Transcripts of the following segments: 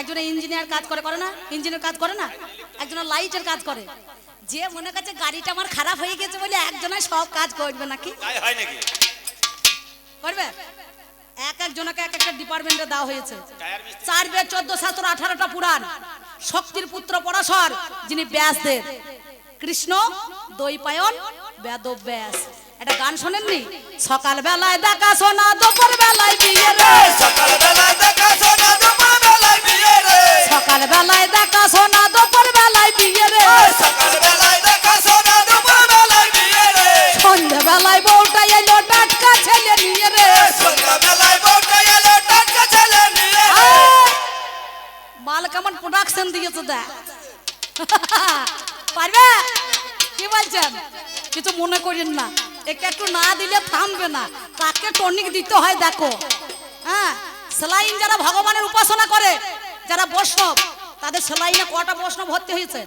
একজনে ইঞ্জিনিয়ার কাজ করে করে না? ইঞ্জিনিয়ার কাজ করে না? একজনে লাইটের কাজ করে। যে মনে করছে গাড়িটা আমার খারাপ হয়ে গেছে বলে একজনে সব কাজ করবে নাকি? করবে? এক একজনকে এক একটা ডিপার্টমেন্টে দেওয়া হয়েছে। চার বেদ চোদ্দ শাস্ত্র আঠারোটা পুরাণ শক্তির পুত্র পরাশর যিনি ব্যাসদেব। কৃষ্ণ দৈপায়ন বেদ ব্যাস একটা গান শোনেননি? সকাল বেলায় দেখা শোনা দুপুর বেলায় বিয়ে সকাল বেলা দেখা সকাল বেলায় দেখা শোনা দুপুর বেলায় বিয়ে রে। সকাল বেলায় দেখা শোনা দুপুর বেলায় বিয়ে রে। সন্ধ্যে বেলায় বউটা এলো টাটকা ছেলে নিয়ে রে। সন্ধ্যা বেলায় বউটা এলো টাটকা ছেলে নিয়ে রে! মাল কেমন প্রোডাকশন দিয়েছে দেখ। পারবে? কি বলছেন? কিছু মনে করেন না। একে একটু না দিলে থামবে না। তাকে টনিক দিতে হয় দেখো। হ্যাঁ? সেলাইন যারা ভগবানের উপাসনা করে যারা বৈষ্ণব তাদের সেলাইনে কটা বৈষ্ণব ভর্তি হয়েছে?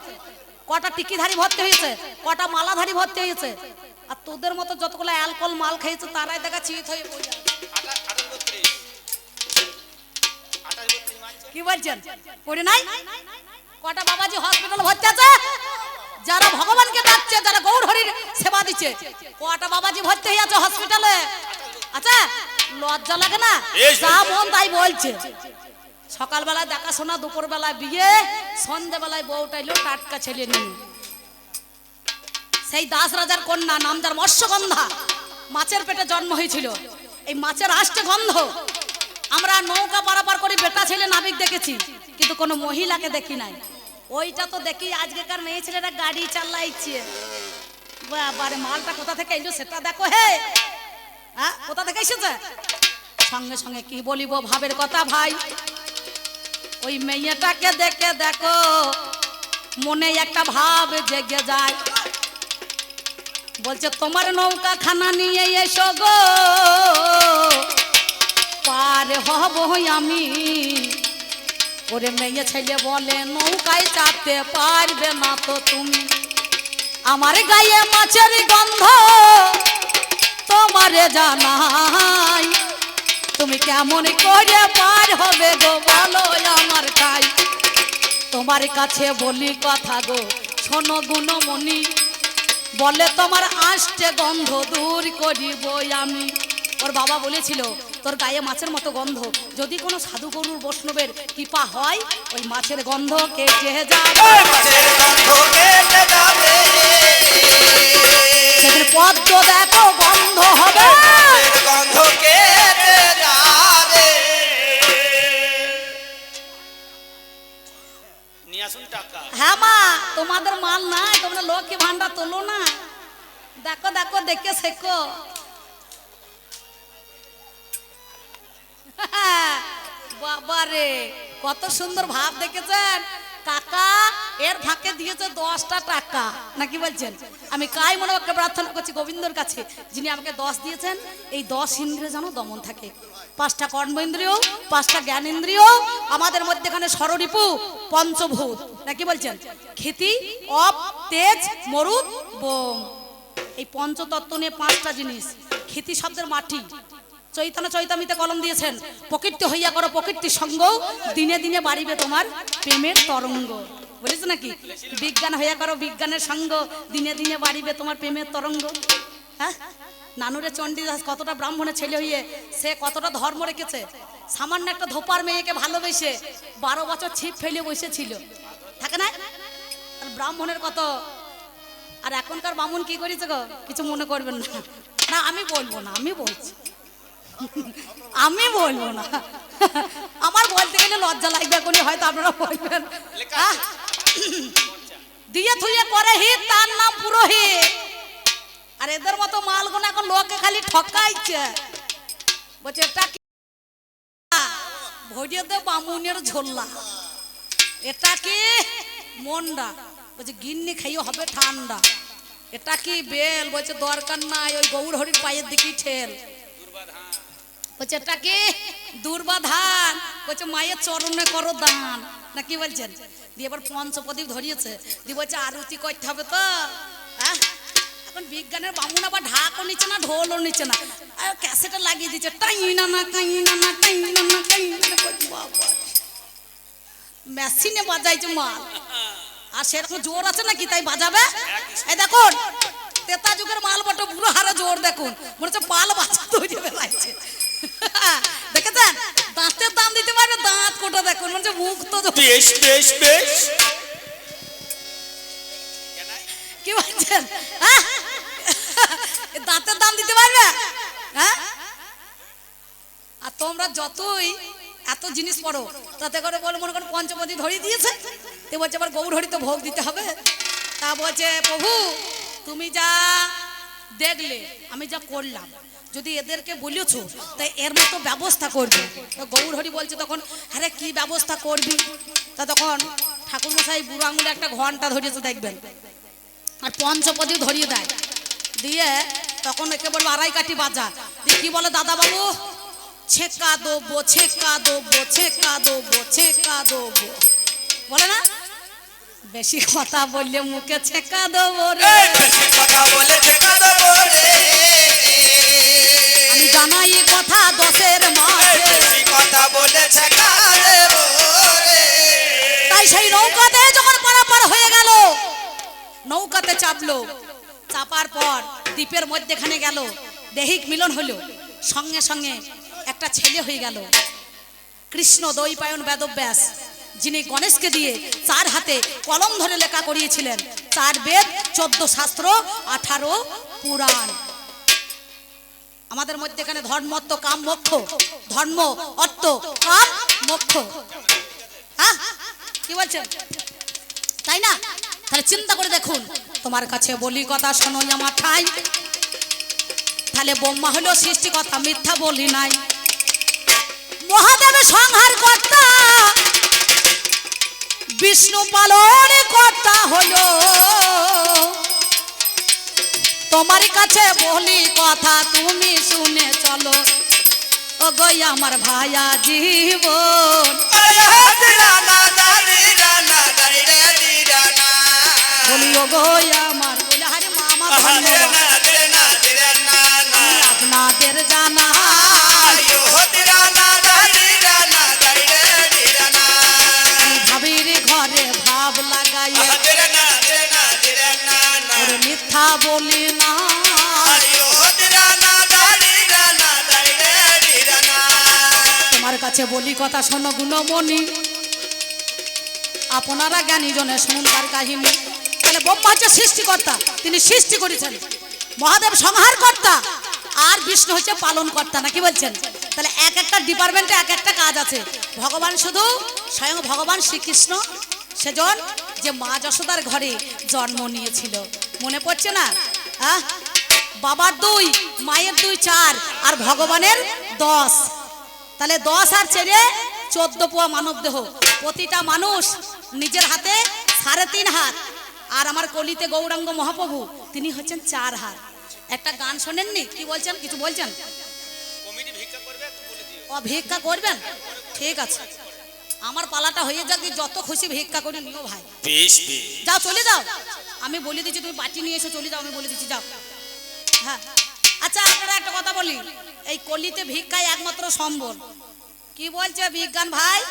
কটা টিকিধারী ভর্তি হয়েছে? কটা মালাধারী ভর্তি হয়েছে? আর তোদের মতো যতগুলো অ্যালকোহল মাল খেয়েছে তারাই দেখা চিত হয়ে কি বলছেন? পড়ে নাই? কটা বাবাজি হসপিটাল ভর্তি আছে? যারা ভগবানকে ডাকছে যারা গৌর হরির সেবা দিচ্ছে কটা বাবাজি ভর্তি হয়ে আছে হসপিটালে আচ্ছা লজ্জা লাগে না? যা মন তাই বলছে। সকালবেলায় দেখাশোনা, দুপুরবেলায় বিয়ে সন্ধ্যেবেলায় সন্ধেবেলায় বউটাইলো টাটকা ছেলে নিয়ে। সেই দাস রাজার কন্যা, নাম যার মৎস্যগন্ধা, মাছের পেটে জন্ম হয়েছিল। এই মাছের আসছে গন্ধ। আমরা নৌকা পারাপার করে বেটা ছেলে নাবিক দেখেছি, কিন্তু কোনো মহিলাকে দেখি নাই। ওইটা তো দেখি আজকেকার মেয়ে ছেলেরা গাড়ি চালাইছে। বাবারে, মালটা কোথা থেকে এলো সেটা দেখো, হে! হ্যাঁ কোথা থেকে এসেছে? সঙ্গে সঙ্গে কি বলিব ভাবের কথা ভাই? ওই মেয়েটাকে দেখে দেখো, মনে একটা ভাব জেগে যায়। বলছে, তোমার নৌকা খানা নিয়ে এসো গো। পার হব আমি। ওরে মেয়ে ছেলে বলে, নৌকায় চাপতে পারবে না তো তুমি। আমার গায়ে মাছের গন্ধ তোমারে জানাই তুমি কেমন করে পার হবে গো? বলো আমার খাই তোমার কাছে বলি কথা গো শোনো গুণমণি। বলে তোমার আসছে গন্ধ দূর করিব আমি। ওর বাবা বলেছিল তোর গায়ে মাছের মতো গন্ধ। যদি কোনো সাধু গরুর বৈষ্ণবের কৃপা হয় ওই মাছের গন্ধ কেটে যাবে। গন্ধ সেদিন পদ্ম দেখো বন্ধ হবে। গন্ধ কেটে হ্যাঁ মা, তোমাদের মাল নাই, তোমরা লক্ষ্মী ভান্ডার তোলো না। দেখো দেখো, দেখে শেখো। বাবা রে কত সুন্দর ভাব দেখেছেন। কাকা এর ফাঁকে দিয়েছে দশটা টাকা। নাকি বলছেন? আমি কাই মনে ওকে প্রার্থনা করছি গোবিন্দর কাছে, যিনি আমাকে দশ দিয়েছেন, এই দশ ইন্দ্রিয় যেন দমন থাকে। পাঁচটা কর্মেন্দ্রিয়, পাঁচটা জ্ঞানেন্দ্রিয়, আমাদের মধ্যেখানে ষড়রিপু পঞ্চভূত। নাকি বলছেন? খ্যাতি অপ, তেজ, মরুদ বোম এই পঞ্চতত্ত্ব নিয়ে পাঁচটা জিনিস। খ্যাতি শব্দের মাটি। চৈতন্য চৈতামিতে কলম দিয়েছেন, প্রকৃতি হইয়া করো প্রকৃতির সঙ্গ, দিনে দিনে বাড়িবে তোমার প্রেমের তরঙ্গ। বুঝেছ নাকি? বিজ্ঞান হইয়া করো বিজ্ঞানের সঙ্গ, দিনে দিনে বাড়িবে তোমার প্রেমের তরঙ্গ। হ্যাঁ? নানুরে চণ্ডীদাস কতটা ব্রাহ্মণের ছেলে হইয়ে, সে কতটা ধর্ম রেখেছে। সামান্য একটা ধোপার মেয়েকে ভালোবেসে বারো বছর ছিপ ফেলে বসেছিল। থাকে না? ব্রাহ্মণের কত? আর এখনকার বামুন কি করেছে গো? কিছু মনে করবেন না। না, আমি বলব না, আমি বলছি। আমি বলব না। আমার বলতে গেলে লজ্জা লাগবে এখনই হয়তো আপনারা বলবেন। দিয়ে থুয়ে করে হিত তার নাম পুরোহিত। আর এদের মতো মালগুলো এখন লোকে খালি ঠকাইছে। বলছে এটা কি ভরিয়ে দে বামুনের ঝোল্লা এটা কি মন্ডা? বলছে গিন্নি খাইয়ে হবে ঠান্ডা। এটা কি বেল? বলছে দরকার নাই ওই গৌর হরির পায়ের দিকেই ঠেল। বলছে, এটা কি দুর্বা ধান? বলছে, মায়ের চরণে করো দান। না কি বলছেন? দিয়ে এবার পঞ্চপ্রদীপ ধরিয়েছে। দিয়ে বলছে, আরতি করতে হবে তো। হ্যাঁ? এখন বিজ্ঞানের বামুন আবার ঢাকও নিচ্ছে না, ঢোলও নিচ্ছে না। ক্যাসেটে লাগিয়ে দিচ্ছে টাই না না কাই না না কাই না। বাবা। মেশিনে বাজাইছে মাল। আর সেরকম জোর আছে নাকি? তাই বাজাবে? এই দেখুন, তেতা যুগের মাল বটো, বুড়ো হারে জোর দেখুন। মনে হচ্ছে পাল বাচ্চা তৈরি বেলাইছে দেখেছেন? দাঁতের দাম দিতে পারবে দাঁত কোটা দেখুন মনে মুখ তো বেশ বেশ বেশ। কি বলছেন? হ্যাঁ? দাঁতের দাম দিতে পারবে? হ্যাঁ? আর তোমরা যতই এত জিনিস পড়ো তাতে করে বলে মনে করো পঞ্চমতি ধরিয়ে দিয়েছে। তে বলছে আবার গৌর হরিতে ভোগ দিতে হবে। তা বলছে প্রভু তুমি যা দেখলে আমি যা করলাম যদি এদেরকে বলেছ তাই এর মতো ব্যবস্থা করবে। তো গৌর হরি বলছে তখন, আরে, কি ব্যবস্থা করবি? তা তখন ঠাকুর মশাই বুড়ো আঙুলে একটা ঘণ্টা ধরিয়েছে দেখবেন। আর পঞ্চপদি ধরিয়ে দেয়। দিয়ে তখন একে বলব আড়াই কাঠি বাজা দিয়ে কি বলে দাদা বাবু ছেকা দেবো ছেকা দেবো ছেকা দেবো ছেকা দেবো। বলে না? বেশি কথা বললে মুখে ছেকা দেবো রে। বেশি কথা বলে ঠেকা দেবো। আমি জানাই কথা দশের এই কথা বলে ঠেকা দেবো রে তাই সেই নৌকাতে যখন পারাপার হয়ে গেল নৌকাতে চাপলো। চাপার পর দ্বীপের মধ্যেখানে গেল। দেহিক মিলন হলো সঙ্গে সঙ্গে একটা ছেলে হয়ে গেল। কৃষ্ণ দৈপায়ন বেদব্যাস যিনি গণেশকে দিয়ে চার হাতে কলম ধরে লেখা করিয়েছিলেন। চার বেদ চোদ্দ শাস্ত্র আঠারো পুরাণ। আমাদের মধ্যে এখানে ধর্ম অর্থ কাম মোক্ষ। ধর্ম অর্থ কাম মোক্ষ। হ্যাঁ? কি বলছেন? তাই না? তাহলে চিন্তা করে দেখুন। তোমার কাছে বলি কথা শোনো আমার ঠাই তাহলে বোম্মা হলো সৃষ্টি কথা মিথ্যা বলি নাই। মহাদেবের সংহার কর্তা বিষ্ণু পালন কর্তা হলো। তোমার কাছে বলি কথা, তুমি শুনে চলো। ও গই আমার না না আপনাদের জানা। ঘরে ভাব লাগাইয়ে মিথ্যা বলি না। তোমার কাছে বলি কথা শোনো গুণমণি। আপনারা জ্ঞানী জনে শুনুন তার কাহিনী। তাহলে ব্রহ্মা হচ্ছে সৃষ্টিকর্তা তিনি সৃষ্টি করেছেন। মহাদেব সংহার কর্তা আর বিষ্ণু হচ্ছে পালন কর্তা নাকি বলছেন? তাহলে এক একটা ডিপার্টমেন্টে এক একটা কাজ আছে। ভগবান শুধু স্বয়ং ভগবান শ্রীকৃষ্ণ। সেজন যে মা যশোদার ঘরে জন্ম নিয়েছিল। মনে পড়ছে না? আহ? বাবার দুই মায়ের দুই চার আর ভগবানের দশ। তাহলে দশ আর ছেড়ে চোদ্দ পোয়া মানব দেহ। প্রতিটা মানুষ নিজের হাতে সাড়ে তিন হাত। আর আমার কলিতে গৌরাঙ্গ মহাপ্রভু তিনি হচ্ছেন চার হাত। একটা গান শোনেননি? কি বলছেন? কিছু বলছেন? ও ভিক্ষা করবেন? ঠিক আছে। আমার পালাটা হয়ে যাক দিয়ে যত খুশি ভিক্ষা করে নিও ভাই। বেশ বেশ। যাও চলে যাও। আমি বলে দিচ্ছি তুমি বাটি নিয়ে এসে চলে যাও আমি বলে দিচ্ছি যাও। হ্যাঁ। আচ্ছা আপনারা একটা কথা বলি। এই কলিতে ভিক্ষায় একমাত্র সম্বল। কি বলছে বিজ্ঞান ভাই?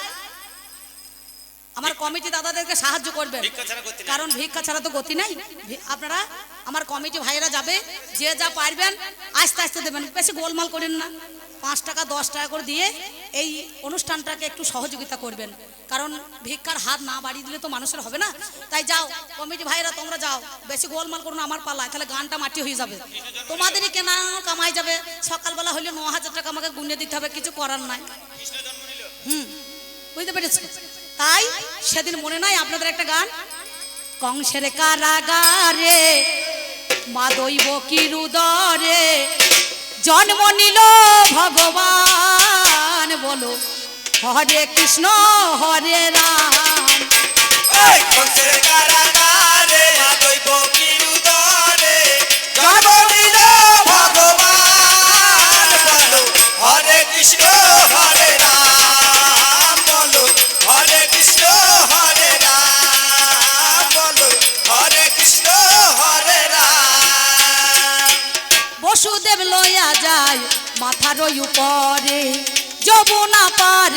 আমার কমিটি দাদাদেরকে সাহায্য করবেন। কারণ ভিক্ষা ছাড়া তো গতি নাই। আপনারা আমার কমিটি ভাইরা যাবে যে যা পারবেন আস্তে আস্তে দেবেন। বেশি গোলমাল করেন না। পাঁচ টাকা দশ টাকা করে দিয়ে এই অনুষ্ঠানটাকে একটু সহযোগিতা করবেন। কারণ ভিক্ষার হাত না বাড়িয়ে দিলে তো মানুষের হবে না। তাই যাও, কমিটি ভাইরা তোমরা যাও। বেশি গোলমাল করুন আমার পালায়, তাহলে গানটা মাটি হয়ে যাবে। তোমাদেরই কেনা কামাই যাবে। সকালবেলা হলে ন হাজার টাকা আমাকে গুনে দিতে হবে, কিছু করার নাই। হুম, বুঝতে পেরেছি? তাই সেদিন মনে নাই আপনাদের একটা গান? কংসের কারাগারে মা দৈব কি রুদরে জন্ম নিল ভগবান। বলো হরে কৃষ্ণ হরে রাম।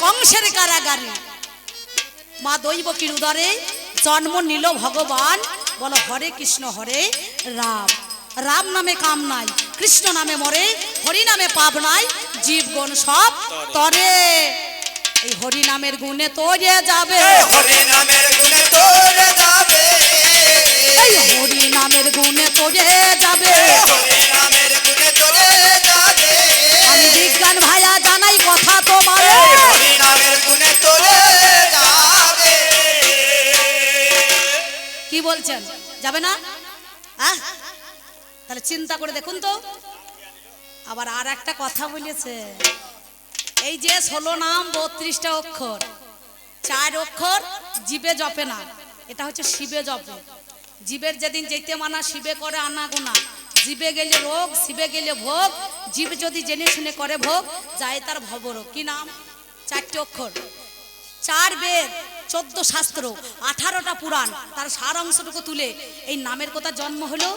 ধ্বংসের কারাগারে। মা দৈবকীর উদরে জন্ম নিল ভগবান। বলো হরে কৃষ্ণ হরে রাম। রাম নামে কাম নাই কৃষ্ণ নামে মরে হরি নামে পাপ নাই জীবগণ সব তরে। এই হরি নামের গুণে তোরে যাবে। হরি নামের গুণে তোরে যাবে। এই হরি নামের গুণে তোরে যাবে। হরি নামের বিজ্ঞান ভাইয়া জানাই কথা তোমার। কি বলছেন? যাবে না? তাহলে চিন্তা করে দেখুন তো। আবার আর একটা কথা বলেছে। এই যে ষোলো নাম বত্রিশটা অক্ষর চার অক্ষর জীবে জপে না। এটা হচ্ছে শিবে জপে। জীবের যেদিন যেতে মানা শিবে করে আনা গোনা জীবে গেলে রোগ শিবে গেলে ভোগ জীব যদি জেনে শুনে করে ভোগ যায় তার ভবরোগ। কি নাম? চারটে অক্ষর। চার বেদ চোদ্দ শাস্ত্র আঠারোটা পুরাণ। তার সার অংশটুকু তুলে এই নামের কথা জন্ম হলো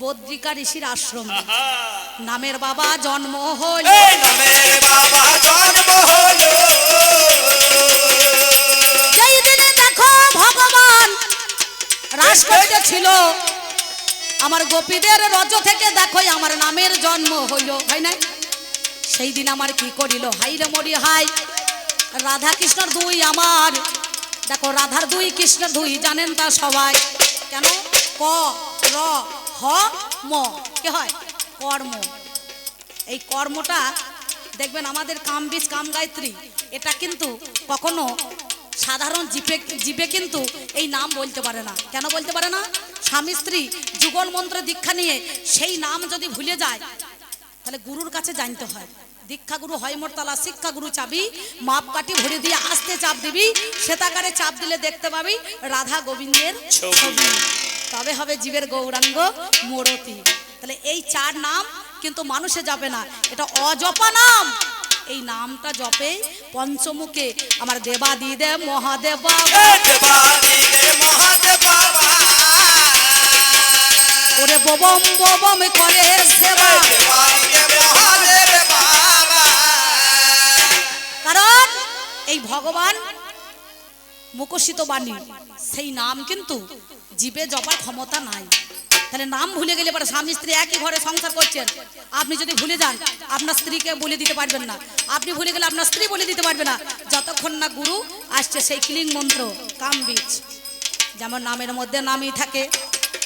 বদ্রিকা ঋষির আশ্রম। নামের বাবা জন্ম হল। নামের বাবা জন্ম হলো। দিনে দেখো ভগবান রাস ছিল আমার গোপীদের রজ থেকে দেখো আমার নামের জন্ম হইল। হয় না সেই দিন আমার কি করিল? হাই রে মরি, হাই। রাধা কৃষ্ণর দুই আমার। দেখো, রাধার দুই কৃষ্ণ দুই, জানেন তা সবাই। কেন? ক, র, হ, ম। কি হয়? কর্ম। এই কর্মটা, দেখবেন আমাদের কাম বীজ কাম গায়ত্রী এটা কিন্তু কখনো সাধারণ জীবে জীবে কিন্তু এই নাম বলতে পারে না। কেন বলতে পারে না? স্বামী স্ত্রী যুগল মন্ত্র দীক্ষা নিয়ে সেই নাম যদি ভুলে যায় তাহলে গুরুর কাছে জানতে হয়। দীক্ষা গুরু হয় মোর তালা শিক্ষা গুরু চাবি মাপ কাটি ভরে দিয়ে আসতে চাপ দিবি শ্বেতাকারে চাপ দিলে দেখতে পাবি রাধা গোবিন্দের। ছবি। তবে হবে জীবের গৌরাঙ্গ মোরতি। তাহলে এই চার নাম কিন্তু মানুষে যাবে না। এটা অজপা নাম। এই নামটা জপে পঞ্চমুখে আমার দেবা দিদে মহাদেব। ওরে ববম ববম করে সেবা। কারণ এই ভগবান মুখসিত বাণী সেই নাম কিন্তু জীবে জপার ক্ষমতা নাই। তাহলে নাম ভুলে গেলে পরে স্বামী স্ত্রী একই ঘরে সংসার করছেন। আপনি যদি ভুলে যান, আপনার স্ত্রীকে বলে দিতে পারবেন না। আপনি ভুলে গেলে আপনার স্ত্রী বলে দিতে পারবে না। যতক্ষণ না গুরু আসছে সেই ক্লিং মন্ত্র, কাম বীজ। যেমন নামের মধ্যে নামই থাকে,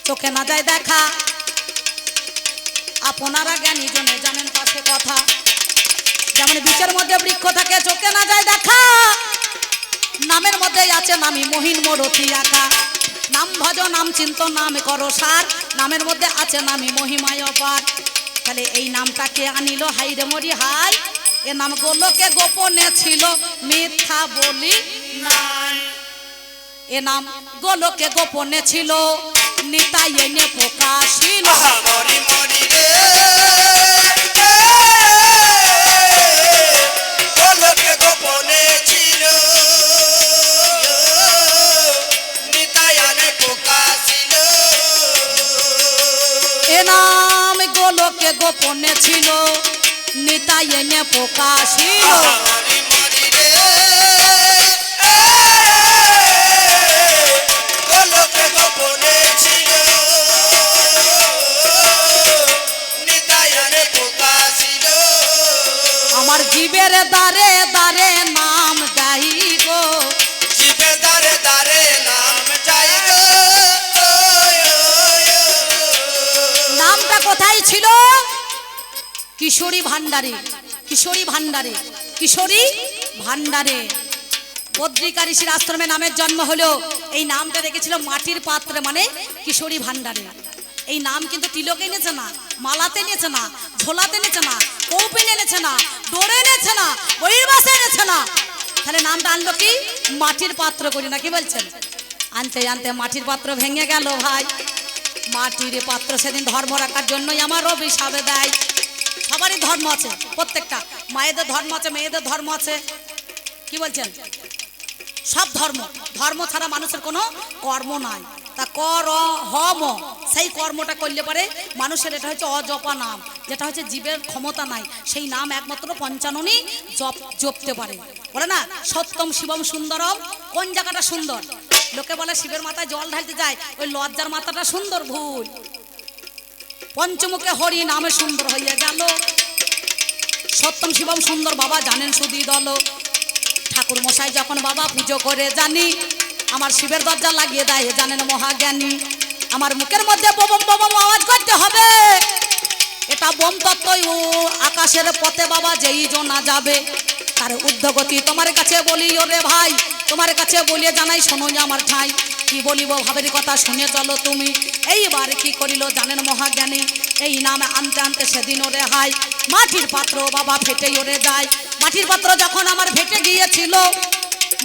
চোখে না যায় দেখা। আপনারা জ্ঞানী জনে জানেন পাশে কথা। যেমন বীচের মধ্যে বৃক্ষ থাকে, চোখে না যায় দেখা। নামের মধ্যেই আছে নামি মহিন মরতি আঁকা। নাম ভজ, নাম চিন্ত নাম করো সার। নামের মধ্যে আছে নামি মহিমায় অপার। তাহলে এই নামটাকে আনিল? হাই রে মরি, হাই। এ নাম গোলকে গোপনে ছিল মিথ্যা বলি নাই। এ নাম গোলকে গোপনে ছিল, নিতাই এনে প্রকাশিল। মরি মরি রে। গোপনে ছিল নিতাই এনে প্রকাশিল আমার জীবের দ্বারে কিশোরী ভান্ডারে কিশোরী ভান্ডারে কিশোরী ভান্ডারে বদ্রিকা ঋষির আশ্রমে নামের জন্ম হলো। এই নামটা রেখেছিল মাটির পাত্রে মানে কিশোরী ভান্ডারে এই নাম কিন্তু তিলকে এনেছে না, মালাতে এনেছে না, ঝোলাতে এনেছে না, কৌপিন এনেছে না, ডোরে এনেছে না বইয়ের বাসে এনেছে না। তাহলে নামটা আনলো কি? মাটির পাত্র করি না কি বলছেন? আনতে আনতে মাটির পাত্র ভেঙে গেল ভাই। মাটির পাত্র সেদিন ধর্ম রাখার জন্যই আমার অভিশাপে দেয়। সবারই ধর্ম আছে, প্রত্যেকটা। মায়েদের ধর্ম আছে, মেয়েদের ধর্ম আছে। কি বলছেন? সব ধর্ম। ধর্ম ছাড়া মানুষের কোনো কর্ম নাই। তা কর হম সেই কর্মটা করলে পারে মানুষের এটা হচ্ছে অজপা নাম। যেটা হচ্ছে জীবের ক্ষমতা নাই। সেই নাম একমাত্র পঞ্চাননই জপ, জপতে পারে। বলে না, সত্যম শিবম সুন্দরম, কোন জায়গাটা সুন্দর? লোকে বলে শিবের মাথায় জল ঢালতে যায়, ওই লজ্জার মাথাটা সুন্দর ভুল। পঞ্চমুখে হরি নামে সুন্দর হইয়া গেল। সত্যম শিবম সুন্দর বাবা জানেন সুদি দল ঠাকুর মশাই যখন বাবা পুজো করে জানি, আমার শিবের দরজা লাগিয়ে দেয় জানেন মহাজ্ঞানী। আমার মুখের মধ্যে ববম ববম আওয়াজ করতে হবে। এটা বোম তত্ত্বই, ও আকাশের পথে বাবা যেই জোনা যাবে। তার উদ্ধগতি তোমার কাছে বলি ওরে ভাই, তোমার কাছে বলিয়ে জানাই, শোনো আমার ঠাই। কি বলিব ভাবের কথা শুনে চলো তুমি। এইবার কি করিল জানেন মহাজ্ঞানী? এই নামে আনতে আনতে সেদিন ওরে হাই মাটির পাত্র বাবা ফেটে ওরে যায়। মাটির পাত্র যখন আমার ফেটে গিয়েছিল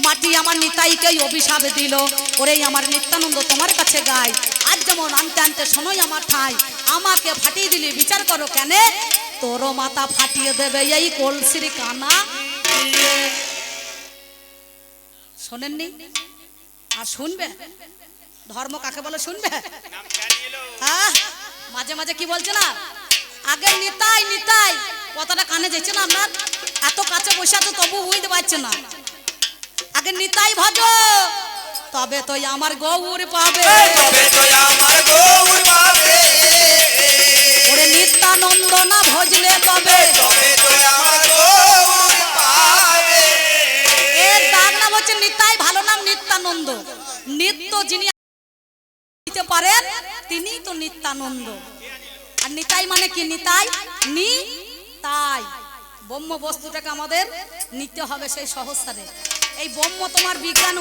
মাটি আমার নিতাইকেই অভিশাপ দিল। ওরেই আমার নিত্যানন্দ তোমার কাছে গায়। আজ যেমন আনতে আনতে শোনোই আমার ঠাই। আমাকে ফাটিয়ে দিলি বিচার করো কেন? তোরও মাথা ফাটিয়ে দেবে এই কলসির কানা। শোনেননি? আর শুনবে? ধর্ম কাকে বলে শুনবে? হ্যাঁ মাঝে মাঝে কি বলছে না? আগে নিতাই নিতাই। কথাটা কানে যাচ্ছে না আপনার এত কাছে বসে আছে তবু বুঝতে পারছে না। আগে নিতাই ভজ তবে তো আমার গৌর পাবে। তবে তো আমার গৌর পাবে। ওরে নিত্যানন্দ না ভজলে তবে তো আমার গৌর পাবে। এর ডাক নাম হচ্ছে নিতাই ভালো নাম নিত্যানন্দ। নিত্য যিনি দিতে পারেন, তিনি তো নিত্যানন্দ। আর নিতাই মানে কি নিতাই? নি তাই ব্রহ্ম বস্তুটাকে আমাদের নিতে হবে সেই সহস্তারে এই ব্রহ্ম তোমার বিজ্ঞান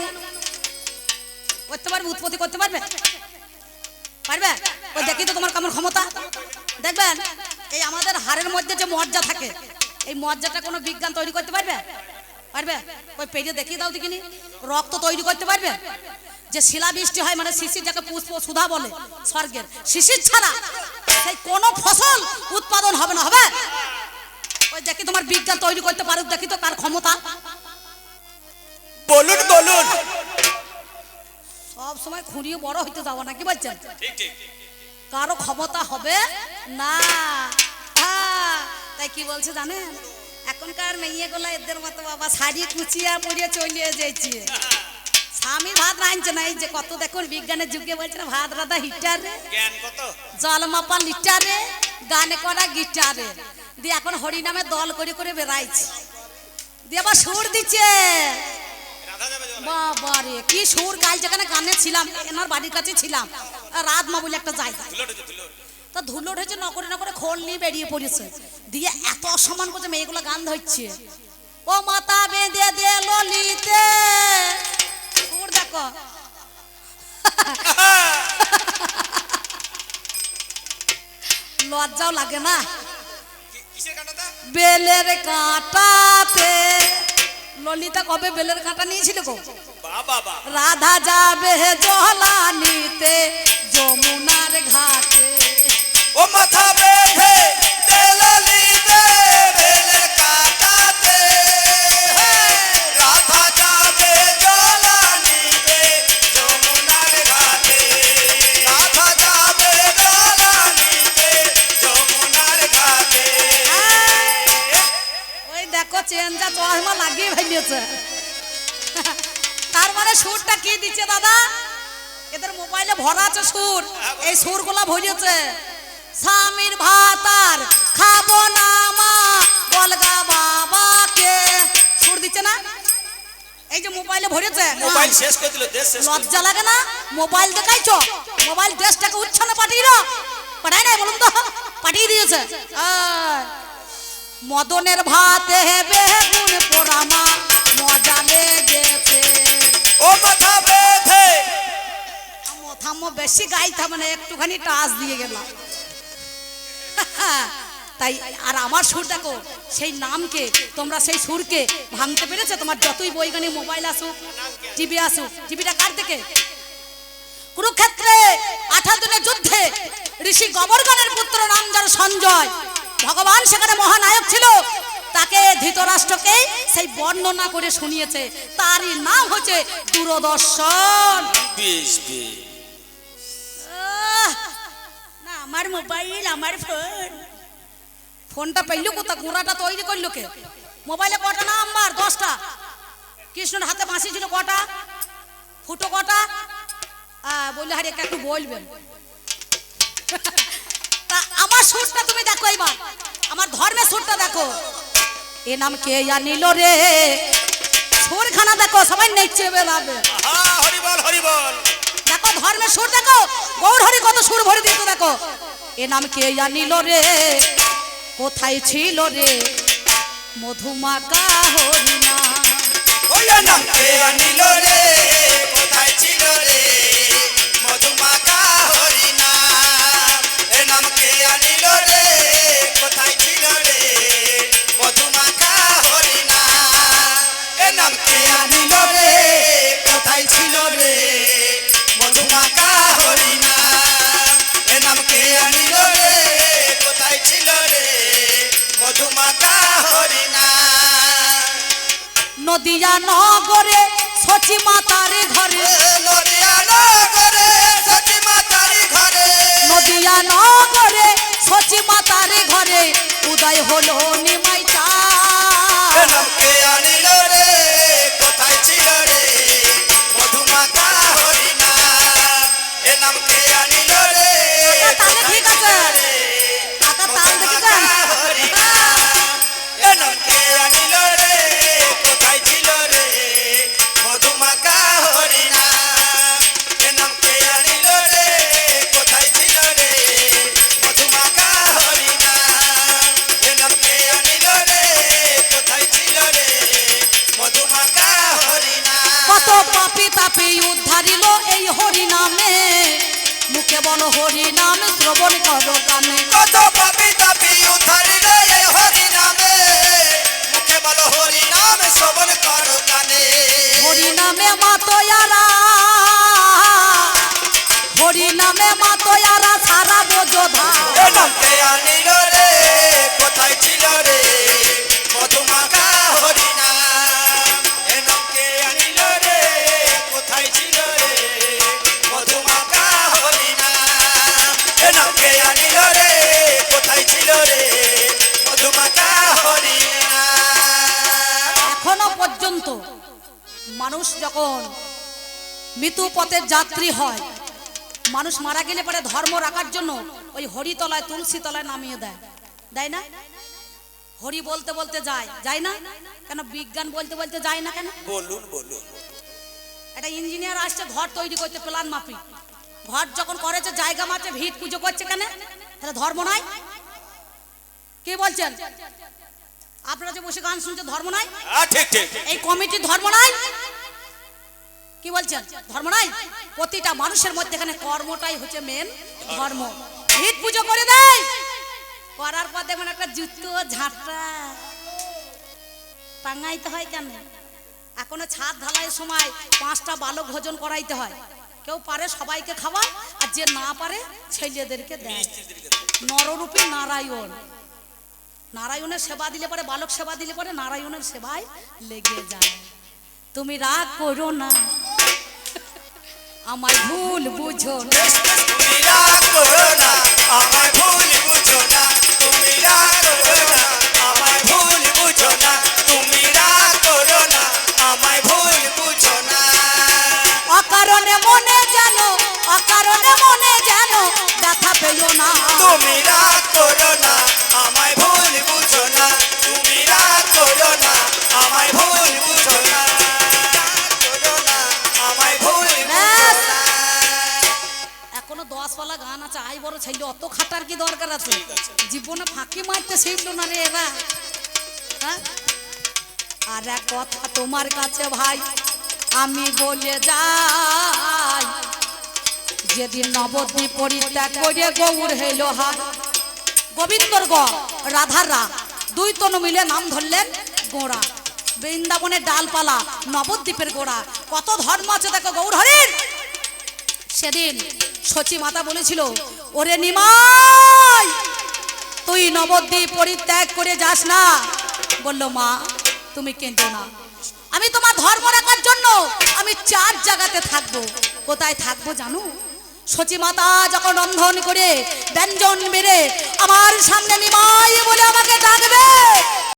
করতে পারবে, উৎপত্তি করতে পারবে? পারবে? ওই দেখি তো তোমার কেমন ক্ষমতা। দেখবেন, এই আমাদের হাড়ের মধ্যে যে মজ্জা থাকে, এই মজ্জাটা কোনো বিজ্ঞান তৈরি করতে পারবে? পারবে? ওই পেজে দেখিয়ে দাও দেখিনি? রক্ত তৈরি করতে পারবে? যে শিলাবৃষ্টি হয় মানে শিশির যাকে পুষ্প সুধা বলে স্বর্গের। শিশির ছাড়া সেই কোনো ফসল উৎপাদন হবে না হবে? ওই দেখি তোমার বিজ্ঞান তৈরি করতে পারুক দেখি তো কার ক্ষমতা। বলুন বলুন। সব সময় খুঁড়িয়ে বড় হইতে যাব না কি বলছেন কারও ক্ষমতা হবে না। হ্যাঁ, তাই কি বলছে জানেন? এখনকার মেয়েগুলো এদের মতো বাবা শাড়ি কুচিয়া পরিয়ে চলিয়ে যাইছে। স্বামী ভাত রাঁধছে না এই যে কত দেখুন বিজ্ঞানের যুগে বলছে না ভাত রাধা হিটারে জল মাপা লিটারে গানে করা গিটারে। দিয়ে এখন হরিনামে দল করে করে বেড়াইছে। দিয়ে আবার সুর দিচ্ছে। বাবারে কি সুর কাল যেখানে গানে ছিলাম এনার বাড়ির কাছে ছিলাম। রাত মা বলে একটা জায়গা। তা ধুলো উঠেছে নকরে নকরে খোল নিয়ে বেরিয়ে পড়েছে। দিয়ে এত অসম্মান করছে মেয়েগুলো গান ধরছে। ও মাতা বেঁধে দে ললিতে। দেখো। লজ্জাও লাগে না? বেলের কাঁটাতে। ললিতা কবে বেলের কাঁটা নিয়েছিল গো? রাধা যাবে জলানিতে যমুনার ঘাটে। ও মাথা বেঁধে দেলালিতে বেলের কাটাতে। রাধা যাবে জলানিতে যমুনার ঘাটে। রাধা যাবে জলানিতে যমুনার ঘাটে। ওই দেখো চেনটা চশমা লাগিয়ে ফেলিয়েছে তার মানে সুরটা কি দিচ্ছে দাদা? এদের মোবাইলে ভরা আছে সুর। এই সুরগুলা ভরিয়েছে। স্বামীর ভাতার খাব না মা। বলগা বাবাকে। সুর দিচ্ছে না? এই যে মোবাইলে ভরেছে। মোবাইল শেষ করে দিল দেশ শেষ লজ্জা লাগে না? মোবাইল দেখাইছো? মোবাইল দেশটাকে উচ্ছনে পাঠিয়ে দাও। পাঠাই নাই বলুন তো? পাঠিয়ে দিয়েছে। মদনের ভাতে বেগুন পোড়ামা মজা লেগেছে। ও মাথা বেঁধে। থামো থামো বেশি গাইতাম না একটুখানি টাচ দিয়ে গেলাম। তাই আর আমার সুর দেখো সেই নামকে তোমরা সেই সুরকে ভাঙতে পেরেছ? তোমার যতই বৈজ্ঞানিক মোবাইল আসুক টিভি আসুক টিভিটা কার থেকে? কুরুক্ষেত্রে আঠারো দিনের যুদ্ধে ঋষি গবর্গণের পুত্র নাম যার সঞ্জয়। ভগবান সেখানে মহানায়ক ছিল। তাকে ধৃতরাষ্ট্রকে সেই বর্ণনা করে শুনিয়েছে। তারই নাম হচ্ছে দূরদর্শন। বেশ আমার মোবাইল আমার ফোন। ফোনটা পেইলো কোথা? গুঁড়াটা তৈরি করল কে? মোবাইলে কটা নাম্বার দশটা। কৃষ্ণর হাতে বাঁশি ছিল কটা? ফুটো কটা? বললে হারি একটু বলবেন। তা আমার সুরটা তুমি দেখো এবার। আমার ধর্মের সুরটা দেখো। এ নাম কে জানিল রে? সুরখানা দেখো সবাই নেচে বল দেখো ধর্মের সুর দেখো। গৌর হরি কত সুর ভরে দিত দেখো। এ নাম কে জানিল রে? কোথায় ছিল রে? মধুমাকা হরিণা। আনিল রে? কোথায় ছিল রে? মধুমাকা হরিণা। এ নাম কে আনিল রে? কোথায় ছিল রে? মধুমাকা হরিণা। এ নাম কে আনিল রে? কোথায় ছিল রে? মধুমাকা হরিণা। এ কে আনিল রে? ছিল রে মধুমাকা হরিণা। নদিয়া নগরে সচি মাতার ঘরে। নদিয়া নগরে সতী মাতারি ঘরে। নদিয়া নগরে সচি মাতার ঘরে। উদয় হলো নিমাই চা এ নামকে আনিল রে কোথায় ছিল রে মধুমাতা হরিণা। এ নামকে আনিল রে ঠিক আছে। পাপি উদ্ধারিল এই হরি নামে মুখে বলো হরি নাম শ্রবণ করো কানে কত পাপি তাপি উদ্ধারিল এই হরি নামে মুখে বলো হরি নামে শ্রবণ করো কানে হরি নামে মাতয়ারা হরি নামে মাতয়ারা সারা বোঝোধা এ নামকে আনিল রে কোথায় ছিল রে? মধুমাকা হরি নাম এ আনিল রে কোথায় ছিল রে? মধুমাকা হরি নাম আনিল রে কোথায় ছিল রে? পর্যন্ত মানুষ যখন মৃত্যু পথের যাত্রী হয় মানুষ মারা গেলে পরে ধর্ম রাখার জন্য ওই হরিতলায় তুলসী তলায় নামিয়ে দেয়। দেয় না? হরি বলতে বলতে যায়। যায় না? কেন বিজ্ঞান বলতে বলতে যায় না কেন? বলুন বলুন। একটা ইঞ্জিনিয়ার আসছে ঘর তৈরি করতে প্ল্যান মাফি ঘর যখন করেছে জায়গা মাঠে ভিত পুজো করছে কেন? তাহলে ধর্ম নাই? কে বলছেন? আপনারা যে বসে গান শুনছে ধর্ম নাই? ঠিক ঠিক। এই কমিটির ধর্ম নাই? কি বলছেন? ধর্ম নাই? প্রতিটা মানুষের মধ্যে এখানে কর্মটাই হচ্ছে মেন ধর্ম। ভিত পুজো করে দেয়। করার পর দেখবেন একটা জুতো ঝাঁটা টাঙ্গাইতে হয় কেন? এখনও ছাদ ঢালাইয়ের সময় পাঁচটা বালক ভোজন করাইতে হয়। কেউ পারে সবাইকে খাওয়ায় আর যে না পারে ছেলেদেরকে দেয়। নররূপী নারায়ণ। নারায়ণের সেবা দিলে পরে বালক সেবা দিলে পরে নারায়ণের সেবায় লেগে যায়। তুমি রাগ করো না। আমায় ভুল বুঝো না। তুমি রাগ করো না আমায় ভুল বুঝো না। তুমি রাগ করো না আমায় ভুল বুঝো না। তুমি রাগ করো না আমায় ভুল বুঝো না। অকারণে মনে যেন অকারণে মনে যেন ব্যথা পেও না। তুমি রাগ করো গান বড় ছেলে অত খাটার কি দরকার আছে? জীবনে ফাঁকি মারতে শিখলো না রে এরা। হ্যাঁ? আর এক কথা তোমার কাছে ভাই আমি বলে যাই যেদিন নবদ্বীপ পরিত্যাগ করে গৌর হইল হার গোবিন্দর গ রাধারা দুই তনু মিলে নাম ধরলেন গোড়া। বৃন্দাবনের ডালপালা নবদ্বীপের গোড়া। কত ধর্ম আছে দেখো গৌর হরিণ সেদিন সচি মাতা বলেছিল ওরে নিমাই, তুই নবদ্বীপ পরিত্যাগ করে যাস না। বলল, মা, তুমি কেঁদো না। আমি তোমার ধর্ম রাখার জন্য আমি চার জায়গাতে থাকব। কোথায় থাকব জানো? সচি মাতা যখন রন্ধন করে ব্যঞ্জন মেরে আমার সামনে নিমাই বলে আমাকে ডাকবে